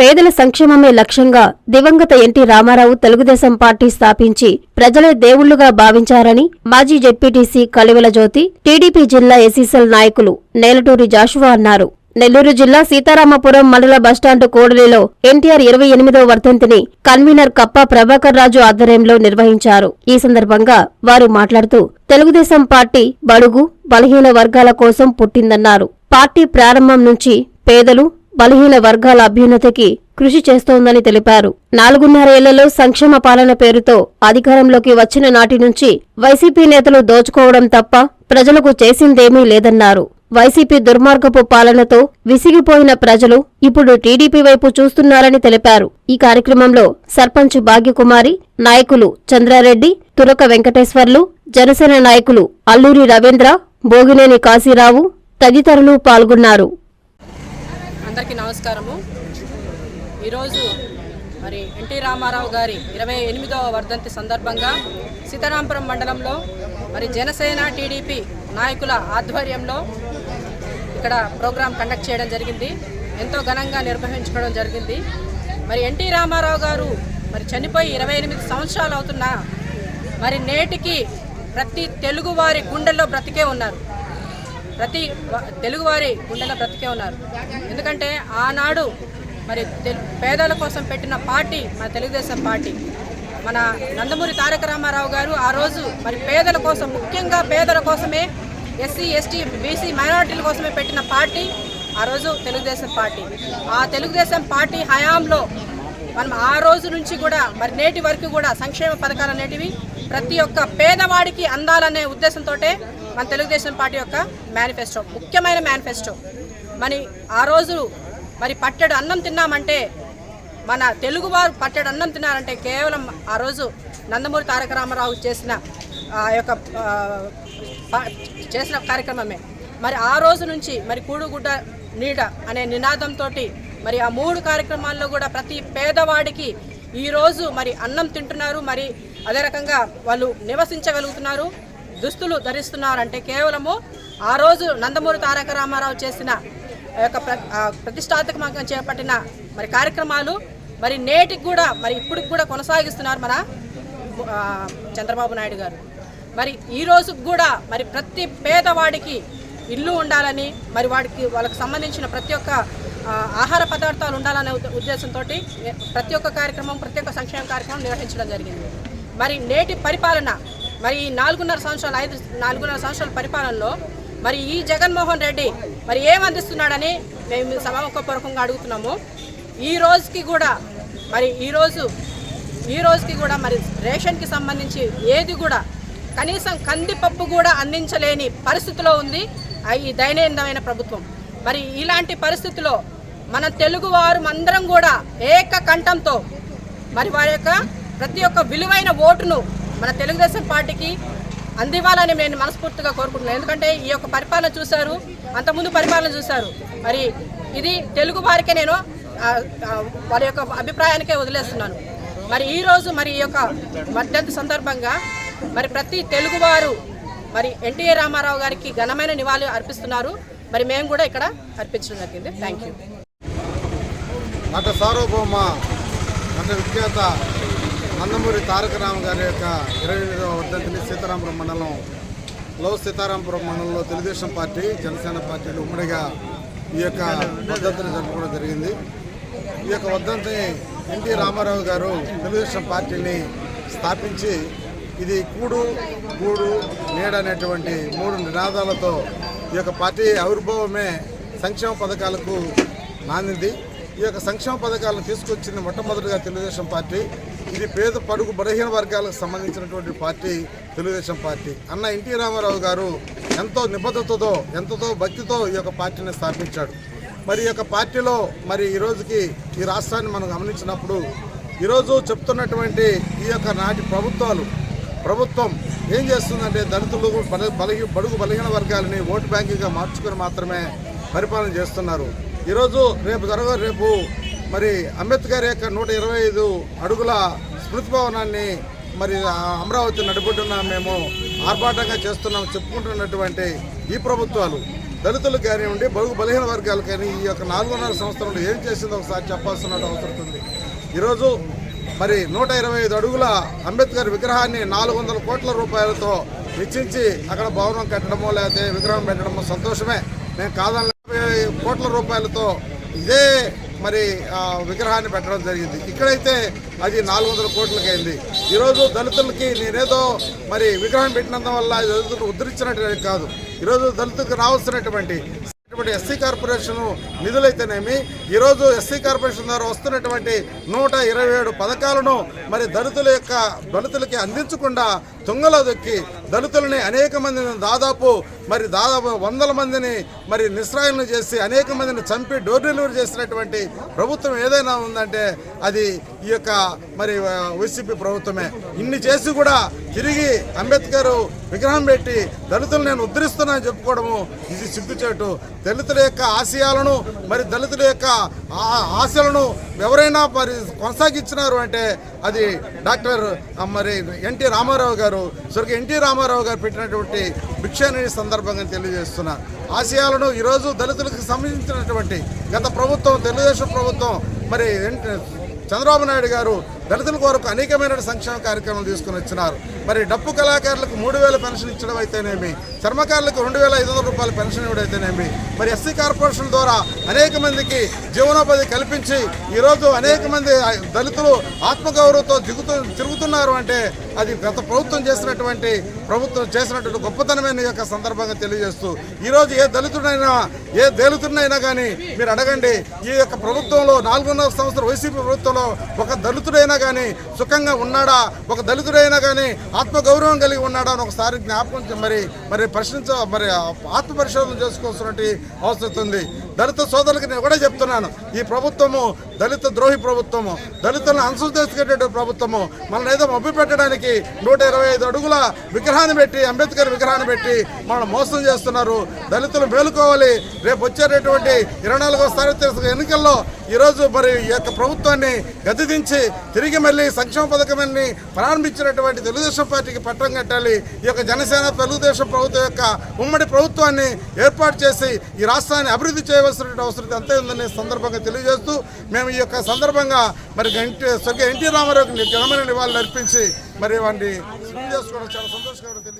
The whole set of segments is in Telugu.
పేదల సంక్షేమమే లక్ష్యంగా దివంగత ఎన్టీ రామారావు తెలుగుదేశం పార్టీ స్థాపించి ప్రజలే దేవుళ్ళుగా భావించారని మాజీ జెడ్పీటీసీ కలివెల జ్యోతి టీడీపీ జిల్లా ఎస్సీసెల్ నాయకులు నేలటూరి జాషువా అన్నారు. నెల్లూరు జిల్లా సీతారామపురం మండల బస్టాండు కోడలిలో ఎన్టీఆర్ ఇరవై ఎనిమిదో వర్ధంతిని కన్వీనర్ కప్ప ప్రభాకర్ రాజు ఆధ్వర్యంలో నిర్వహించారు. ఈ సందర్భంగా వారు మాట్లాడుతూ తెలుగుదేశం పార్టీ బడుగు బలహీన వర్గాల కోసం పుట్టిందన్నారు. పార్టీ ప్రారంభం నుంచి పేదలు బలహీన వర్గాల అభ్యున్నతికి కృషి చేస్తోందని తెలిపారు. నాలుగున్నరేళ్ళలో సంక్షేమ పాలన పేరుతో అధికారంలోకి వచ్చిన నాటి నుంచి వైసీపీ నేతలు దోచుకోవడం తప్ప ప్రజలకు చేసిందేమీ లేదన్నారు. వైసీపీ దుర్మార్గపు పాలనతో విసిగిపోయిన ప్రజలు ఇప్పుడు టీడీపీ వైపు చూస్తున్నారని తెలిపారు. ఈ కార్యక్రమంలో సర్పంచ్ భాగ్యకుమారి నాయకులు చంద్రారెడ్డి తురక వెంకటేశ్వర్లు జనసేన నాయకులు అల్లూరి రవీంద్ర భోగినేని కాశీరావు తదితరులు పాల్గొన్నారు. అందరికీ నమస్కారము. ఈరోజు మరి ఎన్టీ రామారావు గారి ఇరవై ఎనిమిదవ వర్ధంతి సందర్భంగా సీతారాంపురం మండలంలో మరి జనసేన టీడీపీ నాయకుల ఆధ్వర్యంలో ఇక్కడ ప్రోగ్రాం కండక్ట్ చేయడం జరిగింది. ఎంతో ఘనంగా నిర్వహించుకోవడం జరిగింది. మరి ఎన్టీ రామారావు గారు మరి చనిపోయి ఇరవై ఎనిమిది సంవత్సరాలు అవుతున్నా మరి నేటికి ప్రతి తెలుగువారి గుండెల్లో బ్రతికే ఉన్నారు. ప్రతి తెలుగువారి గుండెలో బ్రతికే ఉన్నారు. ఎందుకంటే ఆనాడు మరి తెలు- పేదల కోసం పెట్టిన పార్టీ మన తెలుగుదేశం పార్టీ. మన నందమూరి తారక రామారావు గారు ఆ రోజు మరి పేదల కోసం ముఖ్యంగా పేదల కోసమే ఎస్సీ ఎస్టీ బీసీ మైనారిటీల కోసమే పెట్టిన పార్టీ ఆ రోజు తెలుగుదేశం పార్టీ. ఆ తెలుగుదేశం పార్టీ హయాంలో మనం ఆ రోజు నుంచి కూడా మరి నేటి వరకు కూడా సంక్షేమ పథకాలు అనేటివి ప్రతి ఒక్క పేదవాడికి అందాలనే ఉద్దేశంతో మన తెలుగుదేశం పార్టీ యొక్క మేనిఫెస్టో ముఖ్యమైన మేనిఫెస్టో. మరి ఆ రోజు మరి పట్టెడు అన్నం తిన్నామంటే మన తెలుగువారు పట్టెడు అన్నం తిన్నారంటే కేవలం ఆ రోజు నందమూరి తారక రామారావు చేసిన ఆ యొక్క ప- చేసిన కార్యక్రమమే. మరి ఆ రోజు నుంచి మరి కూడుగుడ్డ నీడ అనే నినాదంతో మరి ఆ మూడు కార్యక్రమాల్లో కూడా ప్రతి పేదవాడికి ఈరోజు మరి అన్నం తింటున్నారు. మరి అదే రకంగా వాళ్ళు నివసించగలుగుతున్నారు. దుస్తులు ధరిస్తున్నారంటే కేవలము ఆ రోజు నందమూరి తారక రామారావు చేసిన యొక్క ప్ర- ప్రతిష్టాత్మకంగా చేపట్టిన మరి కార్యక్రమాలు మరి నేటికి కూడా మరి ఇప్పటికి కూడా కొనసాగిస్తున్నారు మన చంద్రబాబు నాయుడు గారు. మరి ఈ రోజుకు కూడా మరి ప్రతి పేదవాడికి ఇల్లు ఉండాలని మరి వాడికి వాళ్ళకి సంబంధించిన ప్రతి ఒక్క ఆహార పదార్థాలు ఉండాలనే ఉద్ద- ఉద్దేశంతో ప్రతి ఒక్క కార్యక్రమం ప్రతి ఒక్క సంక్షేమ కార్యక్రమం నిర్వహించడం జరిగింది. మరి నేటి పరిపాలన మరి ఈ నాలుగున్నర సంవత్సరాలు ఐదు నాలుగున్నర సంవత్సరాల పరిపాలనలో మరి ఈ జగన్మోహన్ రెడ్డి మరి ఏం అందిస్తున్నాడని మేము సభాముఖపూర్వకంగా అడుగుతున్నాము. ఈ రోజుకి కూడా మరి ఈరోజు ఈ రోజుకి కూడా మరి రేషన్కి సంబంధించి ఏది కూడా కనీసం కందిపప్పు కూడా అందించలేని పరిస్థితిలో ఉంది ఈ దయనీయమైన ప్రభుత్వం. మరి ఇలాంటి పరిస్థితిలో మన తెలుగువారు అందరం కూడా ఏక కంఠంతో మరి వారి యొక్క ప్రతి ఒక్క విలువైన ఓటును మన తెలుగుదేశం పార్టీకి అందివ్వాలని నేను మనస్ఫూర్తిగా కోరుకుంటున్నాను. ఎందుకంటే ఈ యొక్క పరిపాలన చూశారు అంతకుముందు పరిపాలన చూశారు. మరి ఇది తెలుగు వారికే నేను వారి వాళ్ళ యొక్క అభిప్రాయానికే వదిలేస్తున్నాను. మరి ఈ రోజు మరి ఈ యొక్క వర్ధంతి సందర్భంగా మరి ప్రతి తెలుగువారు మరి ఎన్టీఏ రామారావు గారికి ఘనమైన నివాళి అర్పిస్తున్నారు. మరి మేము కూడా ఇక్కడ అర్పించడం జరిగింది. థ్యాంక్ యూ నట సార్వభౌమ నట విఖ్యాత నందమూరి తారక రామ గారి యొక్క ఇరవై ఎనిమిదవ వర్ధంతిని సీతారామపురం మండలంలో సీతారామపురం మండలంలో తెలుగుదేశం పార్టీ జనసేన పార్టీలు ఉమ్మడిగా ఈ యొక్క వర్ధంతిని జరుపుకోవడం జరిగింది. ఈ యొక్క వర్ధంతిని ఎన్టీ రామారావు గారు తెలుగుదేశం పార్టీని స్థాపించి ఇది కూడు గూడు నీడ అనేటువంటి మూడు నినాదాలతో ఈ యొక్క పార్టీ ఆవిర్భావమే సంక్షేమ పథకాలకు నాందింది ఈ యొక్క సంక్షేమ పథకాలను తీసుకొచ్చింది మొట్టమొదటిగా తెలుగుదేశం పార్టీ. ఇది పేద పడుగు బలహీన వర్గాలకు సంబంధించినటువంటి పార్టీ తెలుగుదేశం పార్టీ. అన్న ఎన్టీ రామారావు గారు ఎంతో నిబద్ధతతో ఎంతతో భక్తితో ఈ యొక్క పార్టీని స్థాపించాడు. మరి ఈ యొక్క పార్టీలో మరి ఈ రోజుకి ఈ రాష్ట్రాన్ని మనం గమనించినప్పుడు ఈరోజు చెప్తున్నటువంటి ఈ యొక్క నాటి ప్రభుత్వాలు ప్రభుత్వం ఏం చేస్తుందంటే దళితులు బలహీ బడుగు బలహీన వర్గాలని ఓటు బ్యాంకుగా మార్చుకొని మాత్రమే పరిపాలన చేస్తున్నారు. ఈరోజు రేపు జరగ రేపు మరి అంబేద్కర్ యొక్క నూట ఇరవై ఐదు అడుగుల స్మృతి భవనాన్ని మరి అమరావతి నడిబొడ్డున మేము ఆర్భాటంగా చేస్తున్నాం చెప్పుకుంటున్నటువంటి ఈ ప్రభుత్వాలు. దళితులకు కానివ్వండి బడుగు బలహీన వర్గాలు కానీ ఈ యొక్క నాలుగున్నర సంవత్సరంలో ఏం చేసిందో ఒకసారి చెప్పాల్సిన అవసరం ఉంది. ఈరోజు మరి నూట ఇరవై ఐదు అడుగుల అంబేద్కర్ విగ్రహాన్ని నాలుగు వందల కోట్ల రూపాయలతో వెచ్చించి అక్కడ భవనం కట్టడమో లేకపోతే విగ్రహం పెట్టడమో సంతోషమే. మేము కాదని కోట్ల రూపాయలతో ఇదే మరి విగ్రహాన్ని పెట్టడం జరిగింది. ఇక్కడైతే అది నాలుగు వందల కోట్లకి అయింది ఈరోజు దళితులకి నేనేదో మరి విగ్రహం పెట్టినంత వల్ల దళితులు ఉద్ధరించినట్టు కాదు. ఈరోజు దళితులకు రావాల్సినటువంటి ఎస్సీ కార్పొరేషన్ నిధులైతేనేమి ఈరోజు ఎస్సీ కార్పొరేషన్ ద్వారా వస్తున్నటువంటి నూట ఇరవై ఏడు పథకాలను మరి దళితుల యొక్క దళితులకి అందించకుండా తుంగలో దొక్కి దళితులని అనేక మందిని దాదాపు మరి దాదాపు వందల మందిని మరి నిస్రాయులను చేసి అనేక మందిని చంపి డోర్ డెలివరీ చేసినటువంటి ప్రభుత్వం ఏదైనా ఉందంటే అది ఈ యొక్క మరి వైసీపీ ప్రభుత్వమే. ఇన్ని చేసి కూడా తిరిగి అంబేద్కర్ విగ్రహం పెట్టి దళితులు నేను ఉద్ధరిస్తున్నానని చెప్పుకోవడము ఇది సిగ్గుచేటు. దళితుల యొక్క ఆశయాలను మరి దళితుల యొక్క ఆ- ఆశలను ఎవరైనా మరి కొనసాగించినారు అంటే అది డాక్టర్ మరి ఎన్టీ రామారావు గారు స్వర్గ ఎన్టీ రామారావు గారు పెట్టినటువంటి భిక్షాని సందర్భంగా తెలియజేస్తున్నా. ఆశయాలను ఈరోజు దళితులకు సంబంధించినటువంటి గత ప్రభుత్వం తెలుగుదేశం ప్రభుత్వం మరి ఎన్- చంద్రబాబు నాయుడు గారు దళితుల కొరకు అనేకమైన సంక్షేమ కార్యక్రమాలు తీసుకుని వచ్చినారు. మరి డప్పు కళాకారులకు మూడు వేల పెన్షన్ ఇచ్చడం అయితేనేమి? చర్మకారులకు రెండు వేల ఐదు వందల రూపాయల పెన్షన్ ఇవ్వడం అయితేనేమి? మరి ఎస్సీ కార్పొరేషన్ ద్వారా అనేక మందికి జీవనోపాధి కల్పించి ఈరోజు అనేక మంది దళితులు ఆత్మగౌరవంతో దిగుతూ తిరుగుతున్నారు అంటే అది గత ప్రభుత్వం చేసినటువంటి ప్రభుత్వం చేసినటువంటి గొప్పతనమైన ఈ యొక్క సందర్భంగా తెలియజేస్తూ ఈరోజు ఏ దళితుడైనా ఏ దళితుడినైనా కానీ మీరు అడగండి ఈ యొక్క ప్రభుత్వంలో నాలుగున్నర సంవత్సరం వైసీపీ ప్రభుత్వంలో ఒక దళితుడైనా కానీ సుఖంగా ఉన్నాడా? ఒక దళితుడైనా కానీ ఆత్మగౌరవం కలిగి ఉన్నాడా అని ఒకసారి జ్ఞాపకం మరి మరి ప్రశ్నించ మరి ఆత్మ పరిశోధన చేసుకోవాల్సినటువంటి అవసరం ఉంది. దళిత సోదరులకు నేను కూడా చెప్తున్నాను. ఈ ప్రభుత్వము దళిత ద్రోహి ప్రభుత్వము దళితులను అంశం చేసుకునేటువంటి ప్రభుత్వము మనల్ని ఏదో మభ్య పెట్టడానికి నూట ఇరవై ఐదు అడుగుల విగ్రహాన్ని పెట్టి అంబేద్కర్ విగ్రహాన్ని పెట్టి మనం మోసం చేస్తున్నారు. దళితులు మేలుకోవాలి. రేపు వచ్చేటటువంటి ఇరవై నాలుగో సార్వత్రిక ఎన్నికల్లో ఈరోజు మరి ఈ యొక్క ప్రభుత్వాన్ని గతిదించి తిరిగి మళ్ళీ సంక్షేమ పథకాన్ని ప్రారంభించినటువంటి తెలుగుదేశం పార్టీకి పట్టం కట్టాలి. ఈ యొక్క జనసేన తెలుగుదేశం ప్రభుత్వం యొక్క ఉమ్మడి ప్రభుత్వాన్ని ఏర్పాటు చేసి ఈ రాష్ట్రాన్ని అభివృద్ధి చేయవచ్చు చేయవలసిన అవసరం అంతే ఉందనే సందర్భంగా తెలియజేస్తూ మేము ఈ యొక్క సందర్భంగా మరి ఎన్టీ స్వర్గీయ ఎన్టీ రామారావుకి ఘనమైన నివాళులు అర్పించి మరి వాడిని చేసుకోవడం చాలా సంతోషకరంగా తెలియజేస్తూ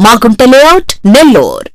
మాగుంట లేఅవుట్ నెల్లూరు